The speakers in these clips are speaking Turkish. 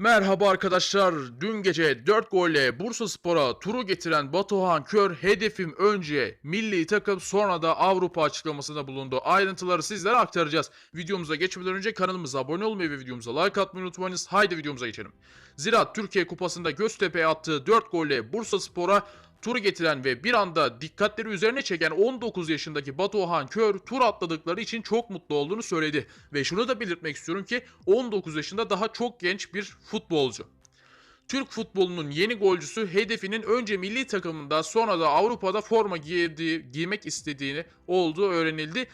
Merhaba arkadaşlar. Dün gece 4 golle Bursa Spor'a turu getiren Batuhan Kör hedefim önce milli takım sonra da Avrupa açıklamasında bulundu. Ayrıntıları sizlere aktaracağız. Videomuza geçmeden önce kanalımıza abone olmayı ve videomuza like atmayı unutmayınız. Haydi videomuza geçelim. Ziraat Türkiye Kupası'nda Göztepe'ye attığı 4 golle Bursa Spor'a turu getiren ve bir anda dikkatleri üzerine çeken 19 yaşındaki Batuhan Kör tur atladıkları için çok mutlu olduğunu söyledi. Ve şunu da belirtmek istiyorum ki 19 yaşında daha çok genç bir futbolcu. Türk futbolunun yeni golcüsü hedefinin önce milli takımında sonra da Avrupa'da forma giydiği, giymek istediğini olduğu öğrenildi.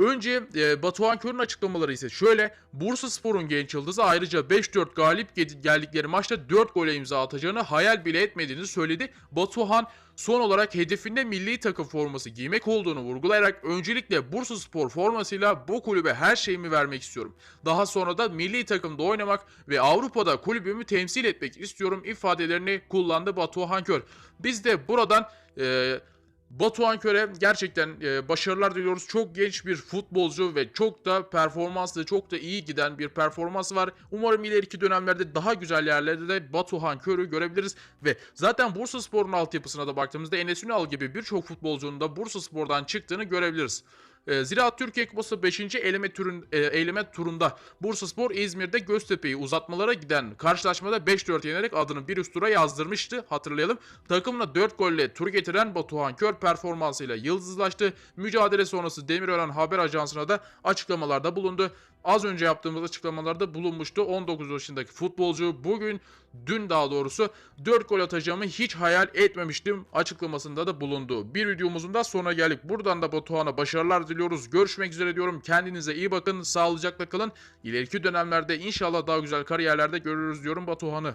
Önce e, Batuhan Kör'ün açıklamaları ise şöyle. Bursa Spor'un genç yıldızı ayrıca 5-4 galip gel- geldikleri maçta 4 gole imza atacağını hayal bile etmediğini söyledi. Batuhan son olarak hedefinde milli takım forması giymek olduğunu vurgulayarak öncelikle Bursa Spor formasıyla bu kulübe her şeyimi vermek istiyorum. Daha sonra da milli takımda oynamak ve Avrupa'da kulübümü temsil etmek istiyorum ifadelerini kullandı Batuhan Kör. Biz de buradan e, Batuhan Kör'e gerçekten e, başarılar diliyoruz. Çok genç bir futbolcu ve çok da performanslı, çok da iyi giden bir performans var. Umarım ileriki dönemlerde daha güzel yerlerde de Batuhan Kör'ü görebiliriz. Ve zaten Bursa Spor'un altyapısına da baktığımızda Enes Ünal gibi birçok futbolcunun da Bursa Spor'dan çıktığını görebiliriz. E, Ziraat Türkiye Kupası 5. eleme, turun, e, eleme turunda Bursaspor İzmir'de Göztepe'yi uzatmalara giden karşılaşmada 5-4 yenerek adını bir üst tura yazdırmıştı hatırlayalım. Takımla 4 golle tur getiren Batuhan Kör performansıyla yıldızlaştı. Mücadele sonrası Demirören Haber Ajansı'na da açıklamalarda bulundu. Az önce yaptığımız açıklamalarda bulunmuştu. 19 yaşındaki futbolcu bugün, dün daha doğrusu 4 gol atacağımı hiç hayal etmemiştim açıklamasında da bulundu. Bir videomuzun da sonuna geldik. Buradan da Batuhan'a başarılar diliyoruz. Görüşmek üzere diyorum. Kendinize iyi bakın. Sağlıcakla kalın. İleriki dönemlerde inşallah daha güzel kariyerlerde görürüz diyorum Batuhan'ı.